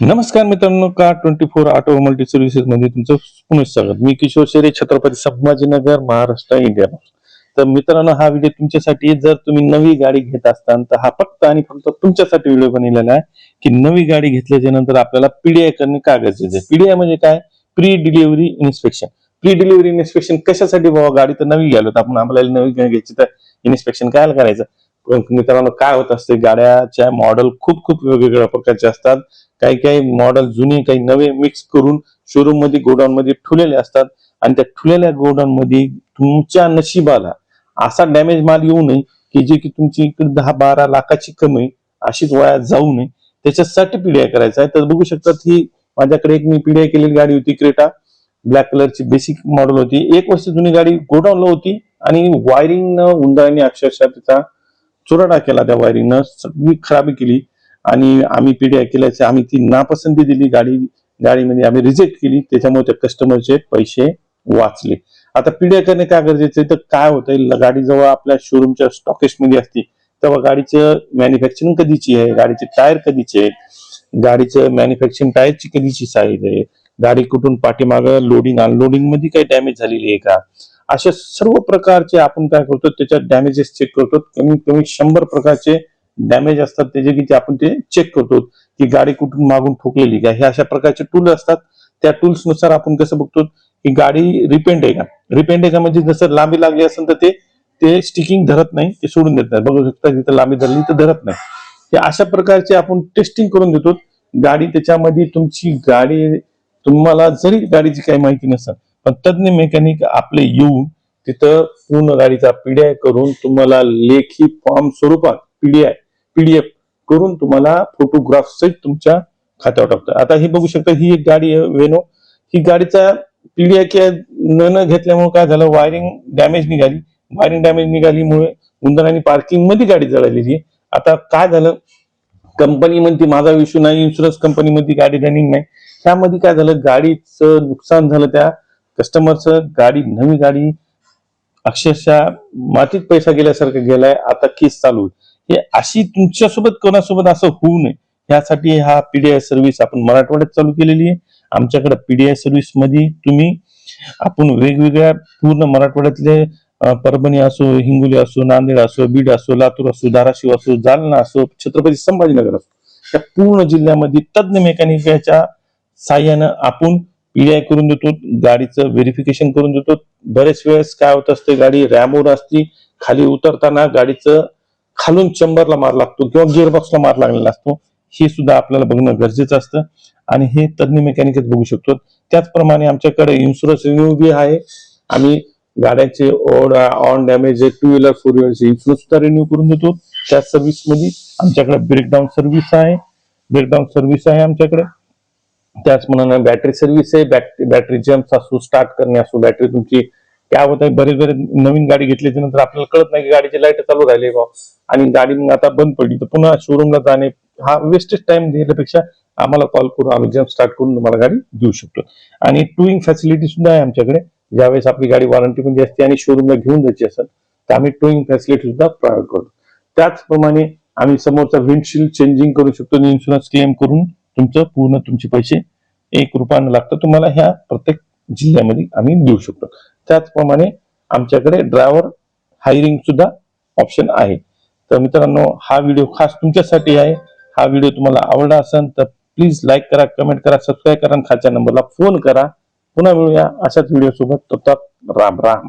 नमस्कार मित्रांनो का twenty four auto multi services मध्ये तुमचं पुनः स्वागत. मी किशोर शेरे छत्रपती संभाजीनगर महाराष्ट्र इंडिया. तर मित्रांनो हा व्हिडिओ तुमच्यासाठी जर तुम्ही नवी गाडी घेत असताल तर हा फक्त आणि फक्त तुमच्यासाठी व्हिडिओ बनलेला आहे की नवी गाडी घेतल्याच्या नंतर आपल्याला पीडीआय करणे का गरजेचं आहे? पीडीआय म्हणजे काय? Pre delivery inspection pre delivery inspection कशासाठी बाबा गाडी तर नवी घ्यायलो तर आपण आपल्याला नवी घ्यायची तर इन्स्पेक्शन काय करायचं? मित्रांनो काय होत असते गाड्याच्या मॉडेल खूप खूप वेगवेगळ्या प्रकारचे असतात. काही काही मॉडेल जुने काही नवे मिक्स करून शोरूममध्ये गोडाऊन मध्ये असतात. आणि त्या ठुलेल्या गोडाऊन मध्ये तुमच्या नशिबाला असा डॅमेज माल येऊ नये की जे की तुमची इकडे दहा बारा लाखाची कमी अशीच वाया जाऊ नये. त्याच्यासाठी पिढ्या करायचा आहे. तर बघू शकतात ही माझ्याकडे एक मी पिढ्या केलेली गाडी होती क्रेटा ब्लॅक कलरची बेसिक मॉडेल होती. एक वर्ष जुनी गाडी गोडाऊनला होती आणि वायरिंग उंदराने अक्षरशः तिचा चुराडा केला त्या वायरिंगनं सगळी खराबी केली आणि आम्ही पीडीआय केल्याचे आम्ही ती नापसंती दिली गाडी गाडीमध्ये आम्ही रिजेक्ट केली. त्याच्यामुळे त्या कस्टमरचे पैसे वाचले. आता पीडीआय करणे काय गरजेचं तर काय होतं गाडी जवळ आपल्या शोरूमच्या स्टॉकेशमध्ये असते तेव्हा गाडीचं मॅन्युफॅक्चरिंग कधीची आहे? गाडीचे टायर कधीचे आहेत? गाडीचं मॅन्युफॅक्चरिंग टायरची कधीची साईज आहे? गाडी कुठून पाठीमागं लोडिंग अनलोडिंगमध्ये काही डॅमेज झालेली आहे का? अशा सर्व प्रकारचे आपण काय करतो त्याच्यात डॅमेजेस चेक करतो. कमीत कमी शंभर प्रकारचे डॅमेज असतात त्याचे की आपण ते चेक करतो. की गाडी कुठून मागून ठोकलेली का? हे अशा प्रकारचे टूल असतात. त्या टूल्सनुसार आपण कसं बघतो की गाडी रिपेंट आहे का? रिपेंट आहे का म्हणजे जसं लांबी लागली असेल तर ते ते स्टिकिंग धरत नाही ते सोडून देत नाही. बघू शकता तिथं लांबी धरली तर धरत नाही. हे अशा प्रकारचे आपण टेस्टिंग करून देतो गाडी त्याच्यामध्ये तुमची गाडी तुम्हाला जरी गाडीची काही माहिती नसेल पण तज्ञ मेकॅनिक आपले येऊन तिथं पूर्ण गाडीचा पीडीआय करून तुम्हाला लेखी फॉर्म स्वरूपात पीडीआय पीडीएफ करून तुम्हाला फोटोग्राफ सहित तुमच्या खात्यावर टाकतात आता ही बघू शकता ही एक गाडी आहे वेनो ही गाडीचा पीडीआय के न न घेतल्यामुळे काय झालं? वायरिंग डॅमेज निघाली. वायरिंग डॅमेज निघालीमुळे उंदरांनी पार्किंगमध्ये गाडी जळालेली आहे. आता काय झालं? कंपनी म्हणते माझा इश्यू नाही इन्शुरन्स कंपनीमध्ये गाडी रनिंग नाही. त्यामध्ये काय झालं? गाडीचं नुकसान झालं त्या कस्टमरचं गाडी नवी गाडी अक्षरशः मातीत पैसा गेल्यासारखं गेलाय आता केस चालू आहे. हे अशी तुमच्यासोबत कोणासोबत असं होऊ नये यासाठी हा पीडीआय सर्व्हिस आपण मराठवाड्यात चालू केलेली आहे आमच्याकडे पीडीआय सर्व्हिसमध्ये तुम्ही आपण वेगवेगळ्या पूर्ण मराठवाड्यातले परभणी असो हिंगोली असो नांदेड असो बीड असो लातूर असो धाराशिव असो जालना असो छत्रपती संभाजीनगर असो या पूर्ण जिल्ह्यामध्ये तज्ञ मेकॅनिकच्या साह्यानं आपण पीडीआय करून देतो गाडीचं व्हेरिफिकेशन करून देतो. बरेच वेळेस काय होत असते गाडी रॅमवर असती खाली उतरताना गाडीचं खालून चंबरला मार लागतो किंवा गिअरबॉक्सला मार लागलेला असतो. हे सुद्धा आपल्याला बघणं गरजेचं असतं. आणि हे तज्ज्ञ मेकॅनिकच बघू शकतो त्याचप्रमाणे आमच्याकडे इन्शुरन्स रिन्यू बी आहे. आम्ही गाड्यांचे own damage two wheeler four व्हीलरचे insurance सुद्धा रिन्यू करून देतो. त्या सर्व्हिसमध्ये आमच्याकडे ब्रेकडाऊन सर्व्हिस आहे. ब्रेकडाऊन सर्व्हिस आहे आमच्याकडे. त्याचप्रमाणे बॅटरी सर्व्हिस आहे बॅटरी बॅटरी जम्प्स असो स्टार्ट करणे असो बॅटरी तुमची काय होत आहे बरेच बरेच नवीन गाडी घेतल्याच्या नंतर आपल्याला कळत नाही की गाडीची लाइट चालू राहिले बा आणि गाडी मग आता बंद पडली तर पुन्हा शोरूमला जाणे हा वेस्टेज टाइम घेण्यापेक्षा आम्हाला कॉल करून आम्ही जम्प स्टार्ट करून तुम्हाला गाडी देऊ शकतो. आणि टूइंग फॅसिलिटी सुद्धा आहे आमच्याकडे. ज्यावेळेस आपली गाडी वॉरंटी मध्ये असते आणि शोरूमला घेऊन जायची असेल तर आम्ही टूइंग फॅसिलिटी सुद्धा प्रोव्हाइड करतो. त्याचप्रमाणे आम्ही समोरचा विंडशील्ड चेंजिंग करू शकतो आणि इन्शुरन्स क्लेम करून. तुमचं पूर्ण तुमचे पैसे एक रुपयानं लागतं तुम्हाला ह्या प्रत्येक जिल्ह्यामध्ये आम्ही देऊ शकतो. त्याचप्रमाणे आमच्याकडे ड्रायव्हर हायरिंग सुद्धा ऑप्शन आहे. तर मित्रांनो हा व्हिडिओ खास तुमच्यासाठी आहे. हा व्हिडिओ तुम्हाला आवडला असेल तर प्लीज लाईक करा कमेंट करा सबस्क्राईब करा आणि खालच्या नंबरला फोन करा. पुन्हा मिळूया अशाच व्हिडिओ सोबत. तब तक राम राम.